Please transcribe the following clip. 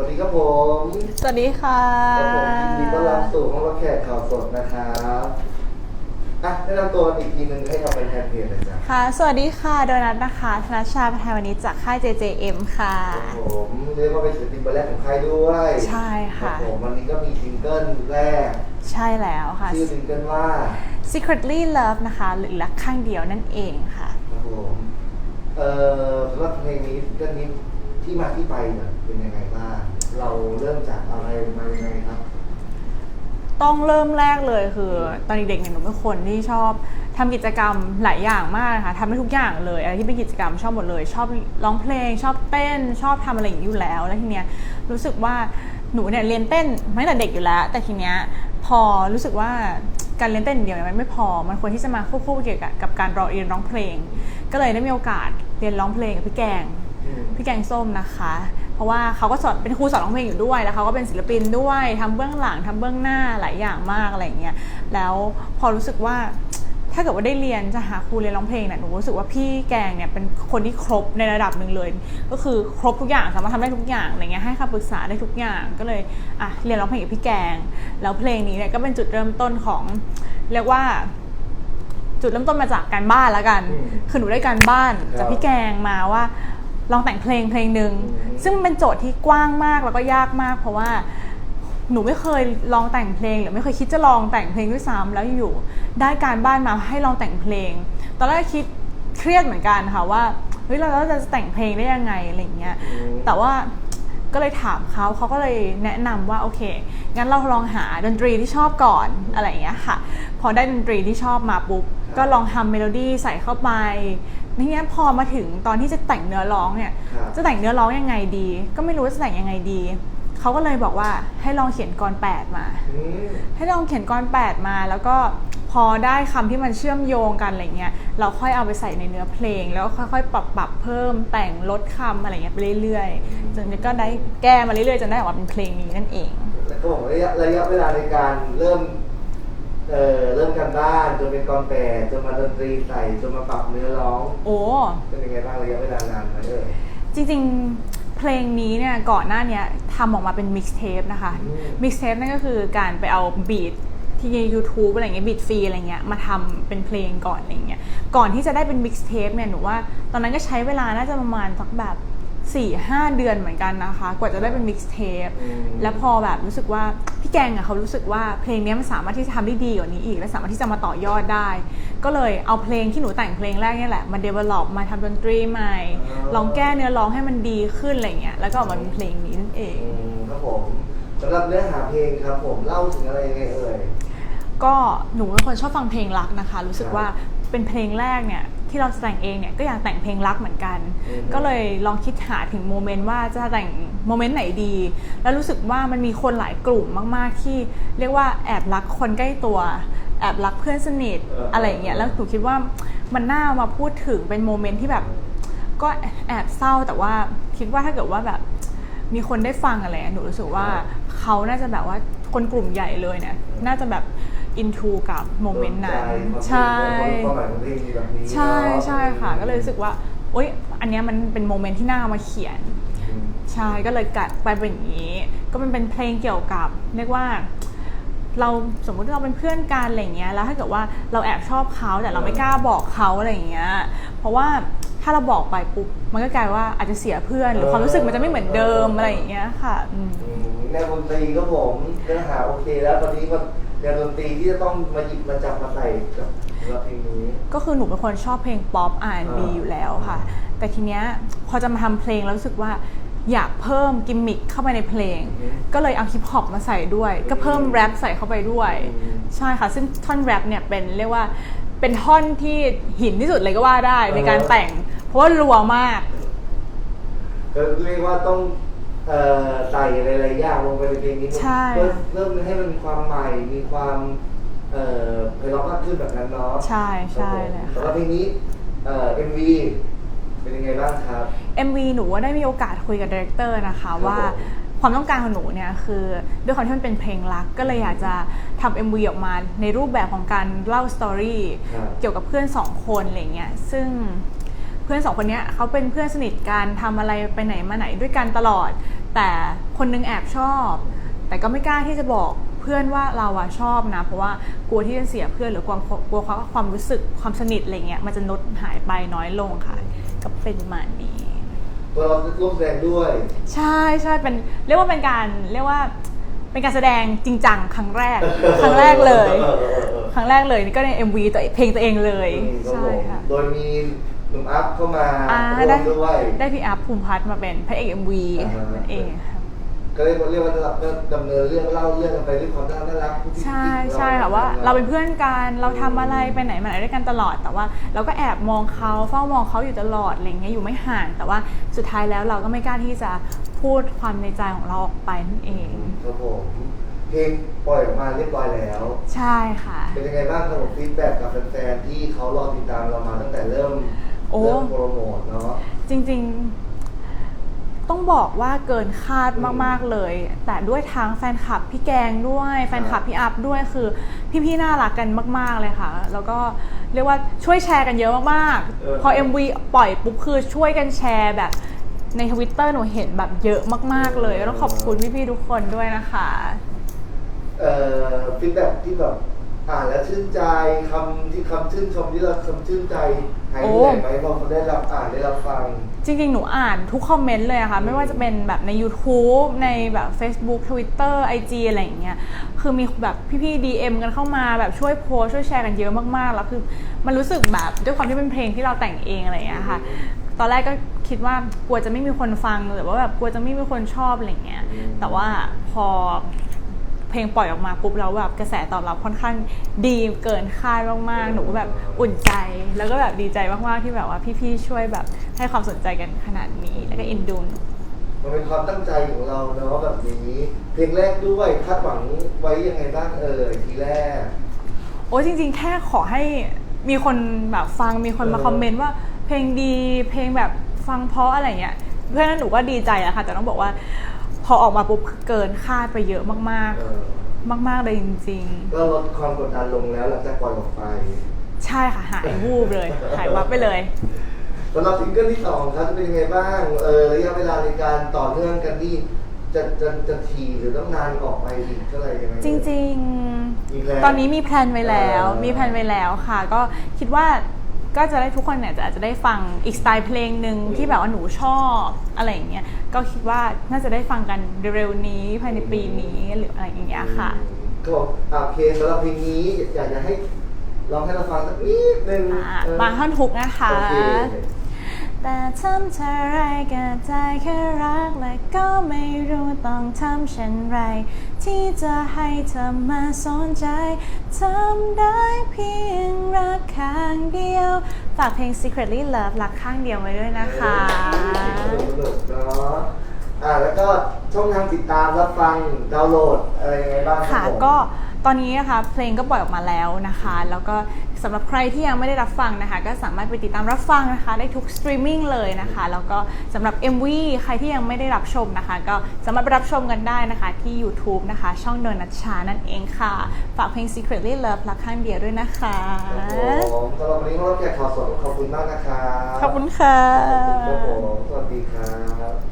วัสดีครับผมสวัสดีค่ะครับผมยินดีต้อนรับสู่ห้องรับแขกข่าวสดนะครับอะแนะนำตัวกันอีกทีหนึ่งให้เราไปแทนเพจเลยจ้ะค่ะ สวัสดีค่ะ โดนัทนะคะ ธนชชาพัฒนวณิชจากค่าย JJM ค่ะ ครับผมเรียกว่าเป็นศิลปินเบอร์แรกของค่ายด้วยใช่ค่ะ รับผมวันนี้ก็มีซิงเกิลแรกใช่แล้วค่ะ ชื่อซิงเกิลว่า Secretly Love นะคะ หรือรักข้างเดียวนั่นเองค่ะ ครับผมเอ่อสำหรับเพลงนี้ซิงเกิลนี้ที่มาที่ไปเนี่ย เป็นยังไงบ้างเราเริ่มจากอะไรมายังไงครับ ต้องเริ่มแรกเลยคือ ตอนเด็กๆเนี่ยหนูเป็นคนที่ชอบทำกิจกรรมหลายอย่างมากนะคะทำได้ทุกอย่างเลยอะไรที่เป็นกิจกรรมชอบหมดเลย ชอบร้องเพลง ชอบเต้น ชอบทำอะไรอย่างนี้อยู่แล้ว แล้วทีเนี้ยรู้สึกว่าหนูเนี่ยเรียนเต้นมาตั้งแต่เด็กอยู่แล้ว แต่ทีเนี้ยพอรู้สึกว่าการเรียนเต้นอย่างเดียวเนี่ยมันไม่พอมันควรที่จะมาควบคู่เกี่ยวกับกับการรอเรียนร้องเพลง ก็เลยได้มีโอกาสเรียนร้องเพลงกับพี่แกงอืมพี่แกงส้มนะคะเพ ราะว่าเขาก็สอนเป็นครูสอนร้องเพลงอยู่ด้วย แล้วเขาก็เป็นศิลปินด้วยทำเบื้องหลังทำเบื้องหน้าหลายอย่างมากอะไรอย่างเงี้ยแล้วพอรู้สึกว่าถ้าเกิดว่าได้เรียนจะหาครูเรียนร้องเพลงเนี่ยหนูรู้สึกว่าพี่แกงเนี่ยเป็นคนที่ครบในระดับหนึ่งเลย ก็คือครบทุกอย่างสามารถทำได้ทุกอย่างอะไรเงี้ยให้คำปรึกษาได้ทุกอย่างก็เลยอะเรียนร้องเพลงกับพี่แกง แล้วเพลงนี้เนี่ยก็เป็นจุดเริ่มต้นของเรียกว่าจุดเริ่มต้นมาจากการบ้านแล้วกันอืมคือหนูได้การบ้านครับจากพี่แกงมาว่า ลองแต่งเพลงเพลงหนึ่งอืมซึ่งมันเป็นโจทย์ที่กว้างมากแล้วก็ยากมาก เพราะว่าหนูไม่เคยลองแต่งเพลง หรือไม่เคยคิดจะลองแต่งเพลงด้วยซ้ำแล้วอยู่ได้การบ้านมาให้ลองแต่งเพลง ตอนแรกคิดเครียดเหมือนกันค่ะว่าเฮ้ยเราจะแต่งเพลงได้ยังไงอะไรอย่างเงี้ยอืมแต่ว่า ก็เลยถามเขาเขาก็เลยแนะนำว่าโอเค งั้นเราลองหาดนตรีที่ชอบก่อนอะไรอย่างเงี้ยค่ะ พอได้ดนตรีที่ชอบมาปุ๊บ ก็ลองทำเมโลดี้ใส่เข้าไปทีเนี้ยพอมาถึงตอนที่จะแต่งเนื้อร้องเนี่ยครับจะแต่งเนื้อร้องยังไงดี ก็ไม่รู้ว่าจะแต่งยังไงดี เขาก็เลยบอกว่าให้ลองเขียนกรแปดมาอืมให้ลองเขียนกรแปดมาแล้วก็ พอได้คำที่มันเชื่อมโยงกันอะไรเงี้ยเราค่อยเอาไปใส่ในเนื้อเพลง แล้วก็ค่อยๆ ปรับปรับเพิ่มแต่งลดคำอะไรเงี้ยไปเรื่อยๆจนก็ได้แก้มาเรื่อยๆจนได้ออกมาเป็นเพลงนี้นั่นเองแล้วก็บอกระยะระยะเวลาในการเริ่มเอ่อเริ่มกันบ้านจนเป็นกลอนแปดจนมาดนตรีใส่จนมาปรับเนื้อร้อง โอ้เป็นยังไงบ้างระยะเวลานานไหมเอ่ยจริงๆเพลงนี้เนี่ยก่อนหน้าเนี้ยทำออกมาเป็นมิกซ์เทปนะคะอืมมิกซ์เทปนั่นก็คือการไปเอาบีท ที่ใน YouTube อะไรเงี้ยบีทฟรีอะไรเงี้ยมาทำเป็นเพลงก่อนอะไรเงี้ยก่อนที่จะได้เป็นมิกซ์เทปเนี่ยหนูว่าตอนนั้นก็ใช้เวลาน่าจะประมาณสักแบบ4ี่ห้าเดือนเหมือนกันนะคะ กว่าจะได้เป็นมิกซ์เทปอืมแล้วพอแบบรู้สึกว่าพี่แกงอะเขารู้สึกว่าเพลงเนี้ยมันสามารถที่จะทำได้ดีกว่านี้อีก และสามารถที่จะมาต่อยอดได้ ก็เลยเอาเพลงที่หนูแต่งเพลงแรกเนี่ยแหละมา develop มาทำดนตรีใหม่ ลองแก้เนื้อร้องให้มันดีขึ้นอะไรเงี้ยแล้วก็ออกมาเป็นเพลงนี้นั่นเองอืมครับผม สำหรับเนื้อหาเพลงครับ ผมเล่าถึงอะไรยังไงเอ่ย ก็หนูเป็นคนชอบฟังเพลงรักนะคะ รู้สึกครับว่าเป็นเพลงแรกเนี่ยที่เราจะแต่งเองเนี่ยก็อยากแต่งเพลงรักเหมือนกัน อืมก็เลยลองคิดหาถึงโมเมนต์ว่าจะแต่งโมเมนต์ไหนดี แล้วรู้สึกว่ามันมีคนหลายกลุ่มมากๆที่เรียกว่าแอบรักคนใกล้ตัว แอบรักเพื่อนสนิทเอออ อะไรอย่างเงี้ยแล้วหนูคิดว่ามันน่ามาพูดถึงเป็นโมเมนต์ที่แบบ ก็แอบเศร้าแต่ว่าคิดว่าถ้าเกิดว่าแบบ มีคนได้ฟังอะไรอะหนูรู้สึกว่าเขาน่าจะแบบว่าคนกลุ่มใหญ่เลยเนี่ยน่าจะแบบอินทูกับโมเมนต์นั้นโดนใช่ใจความหมายของเพลงมีแบบนี้ใช่เนาะใช่ค่ะ ก็เลยรู้สึกว่าโอ๊ยอันเนี้ยมันเป็นโมเมนต์ที่น่าเอามาเขียนอืมใช่ก็เลยกัดไปเป็นอย่างนี้ ก็มันเป็นเพลงเกี่ยวกับเรียกว่าเราสมมุติเราเป็นเพื่อนกันอะไรอย่างเงี้ยแล้วถ้าเกิดว่าเราแอบชอบเขาแต่เราไม่กล้าบอกเขาอะไรอย่างเงี้ยเพราะว่า ถ้าเราบอกไปปุ๊บมันก็กลายว่าอาจจะเสียเพื่อนหรือความรู้สึกมันจะไม่เหมือนเดิมอะไรอย่างเงี้ยค่ะอืมอืมแนวดนตรีก็ผมเนื้อหาโอเคแล้วตอนนี้มันแนวดนตรีที่จะต้องมาหยิบมาจับมาใส่กับสำหรับเพลงนี้ ก็คือหนูเป็นคนชอบเพลงป๊อป R&B อ่าอยู่แล้วค่ะ แต่ทีเนี้ยพอจะมาทำเพลงแล้วรู้สึกว่าอยากเพิ่มกิมมิคเข้าไปในเพลง ก็เลยเอาฮิปฮอปมาใส่ด้วย ก็เพิ่มแรปใส่เข้าไปด้วย ใช่ค่ะ ซึ่งท่อนแรปเนี่ยเป็นเรียกว่า เป็นท่อนที่หินที่สุดเลยก็ว่าได้ ในการแต่ง เพราะว่ารัวมาก ก็เรียกว่าต้องเอ่อใส่หลายๆอย่างลงไปในเพลงนี้ใช่ เพื่อเริ่มให้มันมีความใหม่มีความเอ่อไพเราะมากขึ้นแบบนั้นเนาะใช่ใช่เลยสำหรับค่ะเพลงนี้เอ่อ MV เป็นยังไงบ้างครับ MV หนูว่าได้มีโอกาสคุยกับดีเรคเตอร์นะคะครับว่าผม ความต้องการของหนูเนี่ยคือด้วยความที่มันเป็นเพลงรัก ก็เลยอยากจะทำ MV ออกมาในรูปแบบของการเล่าสตอรี่ครับเกี่ยวกับเพื่อนสองคนอะไรเงี้ยซึ่งเพื่อนสองคนเนี้ยเขาเป็นเพื่อนสนิทกันทำอะไรไปไหนมาไหนด้วยกันตลอด แต่คนนึงแอบชอบ แต่ก็ไม่กล้าที่จะบอกเพื่อนว่าเราอะชอบนะ เพราะว่ากลัวที่จะเสียเพื่อนหรือความกลัวความความรู้สึกความสนิทอะไรเงี้ยมันจะลดหายไปน้อยลงค่ะก็เป็นประมาณนี้ ตัวเราร่วมแสดงด้วย ใช่ใช่เป็นเรียกว่าเป็นการเรียกว่าเป็นการแสดงจริงจังครั้งแรก ครั้งแรกเลยออออเออครั้งแรกเลยนี่ก็ใน MV ตัวเพลงตัวเองเลยอืมครับใช่ผมค่ะ โดยมีหนุ่มอัพเข้ามาอ่าร่วได้มด้วย ได้พี่อัพภูมิพัฒน์มาเป็นพระเอก MV อ่าฮะนั่นเองค่ะ ก็เรียกว่าเรียกว่าดำเนินเรื่องเล่าเรื่องกันไปด้วยความน่ารักกุ๊กกิ๊กใช่ของใช่ค่ะว่าเราเป็นเพื่อนกันเราทำอะไรไปไหนมาไหนด้วยกันตลอด แต่ว่าเราก็แอบมองเขาเฝ้ามองเขาอยู่ตลอดอะไรเงี้ยอยู่ไม่ห่าง แต่ว่าสุดท้ายแล้วเราก็ไม่กล้าที่จะพูดความในใจของเราออกไปนั่นเอง ครับผมเพลงปล่อยออกมาเรียบร้อยแล้ว ใช่ค่ะ เป็นยังไงบ้างครับผมฟีดแบ็กกับแฟนๆที่เขารอติดตามเรามาตั้งแต่เริ่มโอ้ เริ่มโปรโมทเนาะจริงๆ ต้องบอกว่าเกินคาดมากๆเลย แต่ด้วยทางแฟนคลับพี่แกงด้วยแฟนคลับพี่อัพด้วยคือ พี่ๆน่ารักกันมาก ๆเลยค่ะ แล้วก็เรียกว่าช่วยแชร์กันเยอะมากเออๆพอ MV ปล่อยปุ๊บคือช่วยกันแชร์แบบในทวิตเตอร์หนูเห็นแบบเยอะมากๆเลยต้องขอบคุณพี่ๆทุกคนด้วยนะคะเอ่อฟีดแบ็ที่แบบอ่านแล้วชื่นใจคำที่คำชื่นชมที่เราคำชื่นใจหายเหนื่อยไหมพอเขาได้รับอ่านได้รับฟัง จริงๆ หนูอ่านทุกคอมเมนต์เลยอะค่ะ ไม่ว่าจะเป็นแบบใน YouTube ในแบบ Facebook Twitter IG อะไรอย่างเงี้ยคือมีแบบพี่ๆ DM กันเข้ามาแบบช่วยโพสต์ช่วยแชร์กันเยอะมากๆ แล้วคือมันรู้สึกแบบด้วยความที่เป็นเพลงที่เราแต่งเองอะไรอย่างเงี้ยค่ะ ตอนแรกก็คิดว่ากลัวจะไม่มีคนฟังหรือว่าแบบกลัวจะไม่มีคนชอบอะไรอย่างเงี้ยอืมแต่ว่าพอ เพลงปล่อยออกมาปุ๊บแล้วแบบกระแสตอบรับค่อนข้างดีเกินคาดมากๆ หนูก็แบบอุ่นใจ แล้วก็แบบดีใจมากๆที่แบบว่าพี่ๆช่วยแบบให้ความสนใจกันขนาดนี้แล้วก็เอ็นดูหนูมันเป็นความตั้งใจของเราเนาะแบบนี้เพลงแรกด้วยคาดหวังไว้ยังไงบ้างเอ่ยทีแรก โอ้ยจริง ๆ แค่ขอให้มีคนแบบฟังมีคนมาเออคอมเมนต์ว่าเพลงดีเพลงแบบฟังเพราะอะไรเงี้ยเพื่อนหนูก็ดีใจอะค่ะ แต่ต้องบอกว่าพ อออกมาปุ๊บคือเกินคาดไปเยอะมากเออๆ มาก ๆ เลยจริงๆก็ลดความกดดันลงแล้วหลังจากปล่อยออกไปใช่ค่ะหายวูบเลย หายวับไปเลย สำหรับซิงเกิลที่สองครับจะเป็นยังไงบ้างเออระยะเวลาในการต่อเนื่องกันที่จะจะจะทีหรือต้องนานออกไปอีกเท่าไหร่ยังไงจริงมีแพลนๆตอนนี้มีแพลนไว้แล้ว เออมีแพลนไว้แล้วค่ะ ก็คิดว่า ก็จะได้ทุกคนเนี่ยจะอาจจะได้ฟังอีกสไตล์เพลงหนึ่งที่แบบว่าหนูชอบอะไรอย่างเงี้ยก็คิดว่าน่าจะได้ฟังกันเร็วๆนี้ภายในปีนี้หรืออะไรอย่างเงี้ยค่ะ ก็บอกอะโอเคสำหรับเพลงนี้อยากจะให้ลองให้เราฟังสักนิดนึงอะเออมาท่อนฮุกนะคะ โอเค แต่ทำเท่าไรก็ใจแค่รักและก็ไม่รู้ต้องทำเช่นไร ที่จะให้เธอมาสนใจทำได้เพียงรักข้างเดียว ฝากเพลง Secretly Love รักข้างเดียวไว้ด้วยนะคะ สนุกเนาะอ่าแล้วก็ช่องทางติดตามรับฟังดาวน์โหลดอะไรยังไงบ้างครัค่ะบผม ก็ ตอนนี้นะคะเพลงก็ปล่อยออกมาแล้วนะคะ แล้วก็สำหรับใครที่ยังไม่ได้รับฟังนะคะ ก็สามารถไปติดตามรับฟังนะคะ ได้ทุกสตรีมมิ่งเลยนะคะ แล้วก็สำหรับ MV ใครที่ยังไม่ได้รับชมนะคะ ก็สามารถไปรับชมกันได้นะคะที่ YouTube นะคะ ช่องเดินนัชชานั่นเองค่ะ ฝากเพลง Secretly Love รักข้างเดียวด้วยนะคะครับผมสำหรับวันนี้เราแขกข่าวสดขอบคุณมากนะครับขอบคุณค่ะ ขอบคุณครับผมสวัสดีครับ